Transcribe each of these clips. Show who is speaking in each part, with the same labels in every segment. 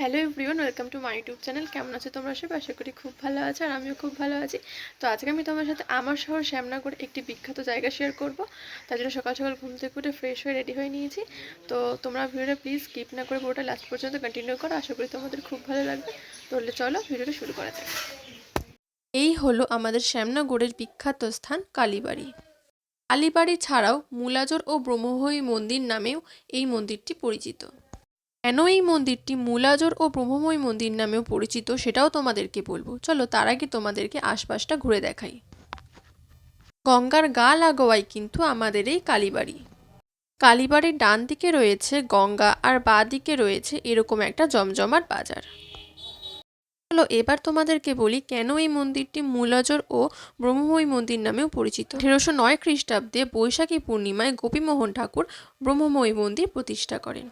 Speaker 1: Hello everyone, welcome to my YouTube channel. কেমন আছো তোমরা? সব আশা করি খুব ভালো আছো আর আমিও খুব ভালো আছি। তো আজকে আমি তোমার সাথে আমার শহর শ্যামনগর একটি বিখ্যাত জায়গা শেয়ার করব। তার জন্য সকাল সকাল ঘুম থেকে উঠে ফ্রেশ হয়ে রেডি হয়ে নিয়েছি। তো তোমরা ভিডিওটা প্লিজ স্কিপ না করে পুরোটা লাস্ট পর্যন্ত কন্টিনিউ করো। আশা করি তোমাদের খুব ভালো লাগবে। তাহলে চলো ভিডিওটা শুরু করা যাক। এই হলো আমাদের শ্যামনগরের বিখ্যাত স্থান কালীবাড়ি। কালীবাড়ি ছাড়াও মূলাজোর ও ব্রহ্মহই মন্দির নামেও এই মন্দিরটি পরিচিত। কেন এই মন্দিরটি মূলাজোর ও ব্রহ্মময় মন্দির নামেও পরিচিত সেটাও তোমাদেরকে বলব। চলো তার আগে তোমাদেরকে আশপাশটা ঘুরে দেখাই। গঙ্গার গা লাগোয়াই কিন্তু আমাদের এই কালীবাড়ি। কালীবাড়ির ডান দিকে রয়েছে গঙ্গা আর বাঁ দিকে রয়েছে এরকম একটা জমজমাট বাজার। চলো এবার তোমাদেরকে বলি কেন এই মন্দিরটি মূলাজোর ও ব্রহ্মময়ী মন্দির নামেও পরিচিত। তেরোশো নয় খ্রিস্টাব্দে বৈশাখী পূর্ণিমায় গোপীমোহন ঠাকুর ব্রহ্মময়ী মন্দির প্রতিষ্ঠা করেন।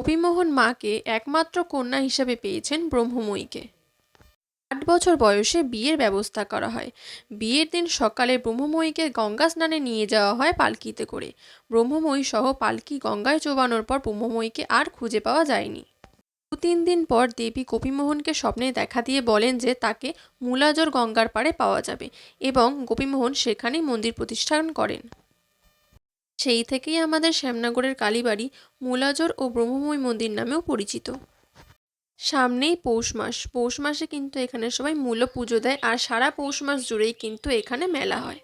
Speaker 1: গোপীমোহন মাকে একমাত্র কন্যা হিসাবে পেয়েছেন ব্রহ্মময়ীকে। আট বছর বয়সে বিয়ের ব্যবস্থা করা হয়। বিয়ের দিন সকালে ব্রহ্মময়ীকে গঙ্গা স্নানে নিয়ে যাওয়া হয় পালকিতে করে। ব্রহ্মময়ী সহ পালকি গঙ্গায় চোবানোর পর ব্রহ্মময়ীকে আর খুঁজে পাওয়া যায়নি। দু তিন দিন পর দেবী গোপীমোহনকে স্বপ্নে দেখা দিয়ে বলেন যে তাকে মূলাজোর গঙ্গার পাড়ে পাওয়া যাবে এবং গোপীমোহন সেখানেই মন্দির প্রতিষ্ঠান করেন। সেই থেকেই আমাদের শ্যামনগরের কালীবাড়ি মূলাজোর ও ব্রহ্মময় মন্দির নামেও পরিচিত। সামনেই পৌষ মাস। পৌষ মাসে কিন্তু এখানে সবাই মূল্য পুজো দেয় আর সারা পৌষ মাস জুড়েই কিন্তু এখানে মেলা হয়।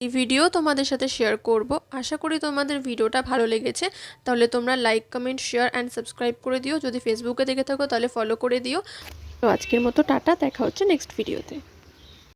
Speaker 1: এই ভিডিও তোমাদের সাথে শেয়ার করব। আশা করি তোমাদের ভিডিওটা ভালো লেগেছে। তাহলে তোমরা like comment share and subscribe করে দিও। যদি ফেসবুকে দেখে থাকো তাহলে ফলো করে দিও। তো আজকের মতো টাটা। দেখা হচ্ছে নেক্সট ভিডিওতে